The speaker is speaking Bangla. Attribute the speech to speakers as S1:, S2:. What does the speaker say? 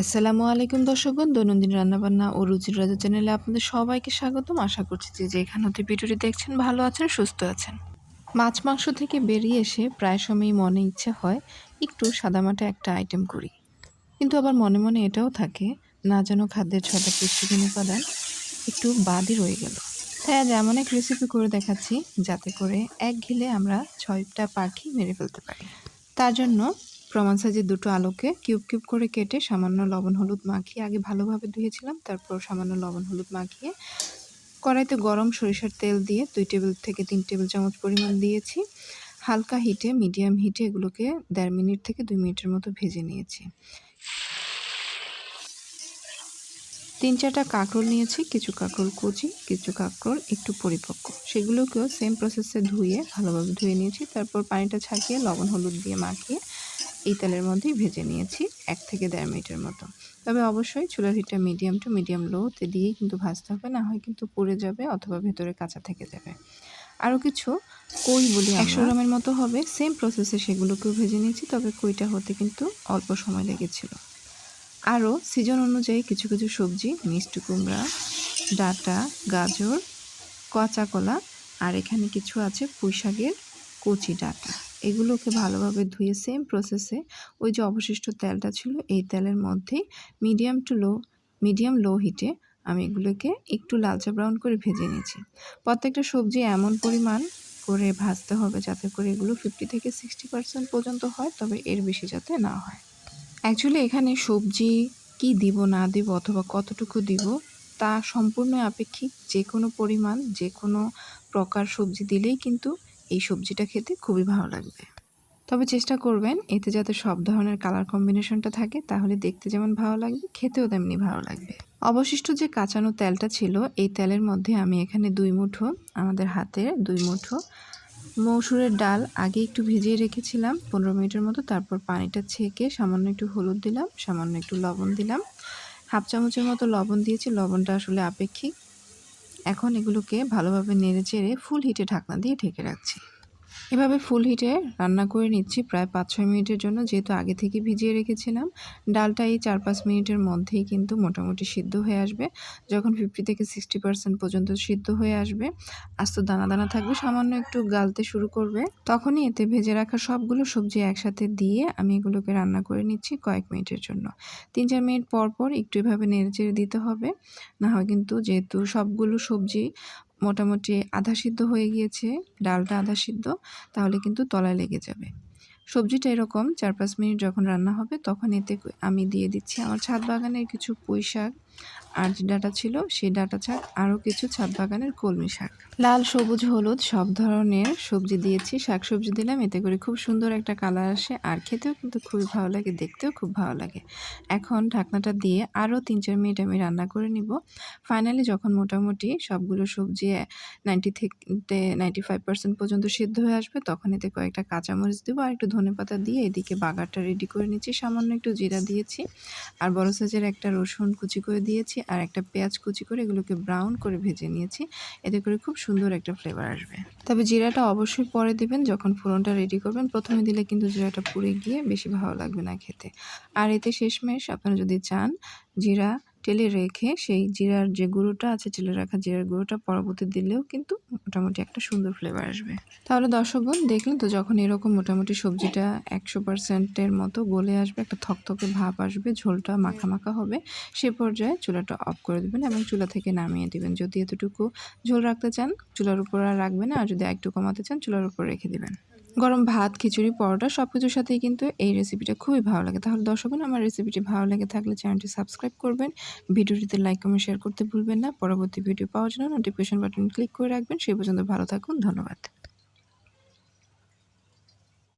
S1: আসসালামু আলাইকুম দর্শকগণ, দৈনন্দিন রান্নাবান্না ও রুচির রাজা চ্যানেলে আপনাদের সবাইকে স্বাগতম। আশা করছি যে যেখান হতে ভিডিওটি দেখছেন ভালো আছেন, সুস্থ আছেন। মাছ মাংস থেকে বেরিয়ে এসে প্রায় সময়ই মনে ইচ্ছে হয় একটু সাদামাটা একটা আইটেম করি। কিন্তু আবার মনে মনে এটাও থাকে, না যেন খাদ্যের ছটা পুষ্টিগুণ উপাদান একটু বাদই রয়ে গেল। তাই আজ এমন এক রেসিপি করে দেখাচ্ছি, যাতে করে এক ঘিলে আমরা ছয়টা পাখি মেরে ফেলতে পারি। তার জন্য প্রমাণ সাইজের দুটো আলুকে কিউব কিউব করে কেটে সামান্য লবণ হলুদ মাখিয়ে আগে ভালোভাবে ধুয়েছিলাম, তারপর সামান্য লবণ হলুদ মাখিয়ে কড়াইতে গরম সরিষার তেল দিয়ে দুই টেবিল থেকে তিন টেবিল চামচ পরিমাণ দিয়েছি। হালকা হিটে, মিডিয়াম হিটে এগুলোকে দেড় মিনিট থেকে দুই মিনিটের মতো ভেজে নিয়েছি। তিন চারটা কাঁকরোল নিয়েছি, কিছু কাঁকরোল কুচি, কিছু কাঁকরোল একটু পরিপক্ক। সেগুলোকেও সেম প্রসেসে ধুয়ে ভালোভাবে ধুয়ে নিয়েছি, তারপর পানিটা ছাকিয়ে লবণ হলুদ দিয়ে মাখিয়ে এই তেলের মধ্যেই ভেজে নিয়েছি এক থেকে দেড় মিনিটের মতো। তবে অবশ্যই চুলার হিটটা মিডিয়াম টু মিডিয়াম লোতে দিয়েই কিন্তু ভাজতে হবে, না হয় কিন্তু পুড়ে যাবে অথবা ভেতরে কাঁচা থেকে যাবে। আরও কিছু কই বলি একশো গ্রামের মতো হবে। সেম প্রসেসে সেগুলোকেও ভেজে নিয়েছি, তবে কইটা হতে কিন্তু অল্প সময় লেগেছিল। আরও সিজন অনুযায়ী কিছু কিছু সবজি, মিষ্টি কুমড়া, ডাটা, গাজর, কচা কলা, আর এখানে কিছু আছে পুঁইশাকের কচি ডাটা। এগুলোকে ভালোভাবে ধুয়ে সেম প্রসেসে ওই যে অবশিষ্ট তেলটা ছিল, এই তেলের মধ্যেই medium to low medium low হিটে আমি এগুলোকে একটু লালচা ব্রাউন করে ভেজে নিয়েছি। প্রত্যেকটা সবজি এমন পরিমাণ করে ভাজতে হবে যাতে করে এগুলো ফিফটি থেকে সিক্সটি পার্সেন্ট পর্যন্ত হয়, তবে এর বেশি যাতে না হয়। অ্যাকচুয়ালি এখানে সবজি কি দিব, না দিব অথবা কতটুকু দিব, তা সম্পূর্ণ আপেক্ষিক যে কোনো পরিমাণ যে কোনো প্রকার সবজি দিলেই কিন্তু এই সবজিটা খেতে খুবই ভালো লাগবে। তবে চেষ্টা করবেন এতে যাতে সব ধরনের কালার কম্বিনেশনটা থাকে, তাহলে দেখতে যেমন ভালো লাগবে, খেতেও তেমনি ভালো লাগবে। অবশিষ্ট যে কাঁচানো তেলটা ছিল, এই তেলের মধ্যে আমি এখানে দুই মুঠো, আমাদের হাতের দুই মুঠো মৌসুরের ডাল আগে একটু ভিজিয়ে রেখেছিলাম, পনেরো মিনিটের মতো, তারপর পানিটা ছেঁকে সামান্য একটু হলুদ দিলাম, সামান্য একটু লবণ দিলাম। হাফ চামচের মতো লবণ দিয়েছি, লবণটা আসলে আপেক্ষিক। এখন এগুলোকে ভালোভাবে নেড়ে চেড়ে ফুল হিটে ঢাকনা দিয়ে ঢেকে রাখছি। এভাবে ফুল হিটে রান্না করে নিচ্ছি প্রায় পাঁচ ছয় মিনিটের জন্য, যেহেতু আগে থেকে ভিজিয়ে রেখেছিলাম। ডালটা এই চার পাঁচ মিনিটের মধ্যেই কিন্তু মোটামুটি সিদ্ধ হয়ে আসবে। যখন ফিফটি থেকে সিক্সটি পার্সেন্ট পর্যন্ত সিদ্ধ হয়ে আসবে, আস্ত দানা দানা থাকবে, সামান্য একটু গালতে শুরু করবে। তখনই এতে ভেজে রাখা সবগুলো সবজি একসাথে দিয়ে আমি এগুলোকে রান্না করে নিচ্ছি কয়েক মিনিটের জন্য। তিন চার মিনিট পর পর একটু এভাবে নেড়ে চেড়ে দিতে হবে। না হয় কিন্তু যেহেতু সবগুলো সবজি মোটামুটি আধা সিদ্ধ হয়ে গিয়েছে, ডালটা আধা সিদ্ধ, তাহলে কিন্তু তলায় লেগে যাবে। সবজিটা এরকম, চার পাঁচ মিনিট যখন রান্না হবে, তখন এতে আমি দিয়ে দিচ্ছি আমার ছাদ বাগানের কিছু পুঁই শাক আর যে ডাটা ছিল সেই ডাটা শাক আরও কিছু ছাদ বাগানের কলমি শাক। লাল, সবুজ, হলুদ, সব ধরনের সবজি দিয়েছি শাক সবজি দিলাম, এতে করে খুব সুন্দর একটা কালার আসে, আর খেতেও কিন্তু খুবই ভালো লাগে, দেখতেও খুব ভালো লাগে। এখন ঢাকনাটা দিয়ে আরও তিন চার মিনিট আমি রান্না করে নিব। ফাইনালি যখন মোটামুটি সবগুলো সবজি নাইনটি থেকে নাইনটি ফাইভ পার্সেন্ট পর্যন্ত সিদ্ধ হয়ে আসবে, তখন এতে কয়েকটা কাঁচামরিচ দেবো, আর একটু ধনে পাতা দিয়ে এদিকে বাগারটা রেডি করে নিচ্ছি, সামান্য একটু জিরা দিয়েছি, আর বড় সাইজের একটা রসুন কুচি করে দিয়েছি আর একটা পেঁয়াজ কুচি করে এগুলোকে ব্রাউন করে ভেজে নিয়েছি। এতে করে খুব সুন্দর একটা ফ্লেভার আসবে। তবে জিরাটা অবশ্যই পরে দেবেন যখন ফোড়নটা রেডি করবেন। প্রথমে দিলে কিন্তু জিরাটা পুড়ে গিয়ে বেশি ভালো লাগবে না খেতে। আর এতে শেষমেশ আপনারা যদি চান জিরা টেলে রেখে সেই জিরার যে গুঁড়োটা আছে, টেলে রাখা জিরার গুঁড়োটা পরবর্তী দিলেও কিন্তু মোটামুটি একটা সুন্দর ফ্লেভার আসবে। তাহলে দর্শকগণ, দেখলেন তো যখন এরকম মোটামুটি সবজিটা একশো পার্সেন্টের মতো গলে আসবে, একটা থকথকে ভাব আসবে, ঝোলটা মাখা মাখা হবে, সে পর্যায়ে চুলাটা অফ করে দেবেন এবং চুলা থেকে নামিয়ে দেবেন। যদি এতটুকু ঝোল রাখতে চান, চুলার উপর আর রাখবেন আর যদি একটু কমাতে চান, চুলার উপর রেখে দেবেন। গরম ভাত, খিচুড়ি, পরোটা সব কিছুর সাথেই কিন্তু এই রেসিপিটা খুবই ভালো লাগে। তাহলে দর্শকগণ আমার রেসিপিটি ভালো লাগে থাকলে চ্যানেলটি সাবস্ক্রাইব করবেন। ভিডিওটিতে লাইক কমেন্ট শেয়ার করতে ভুলবেন না। পরবর্তী ভিডিও পাওয়ার জন্য নোটিফিকেশন বাটন ক্লিক করে রাখবেন। সেই পর্যন্ত ভালো থাকুন, ধন্যবাদ।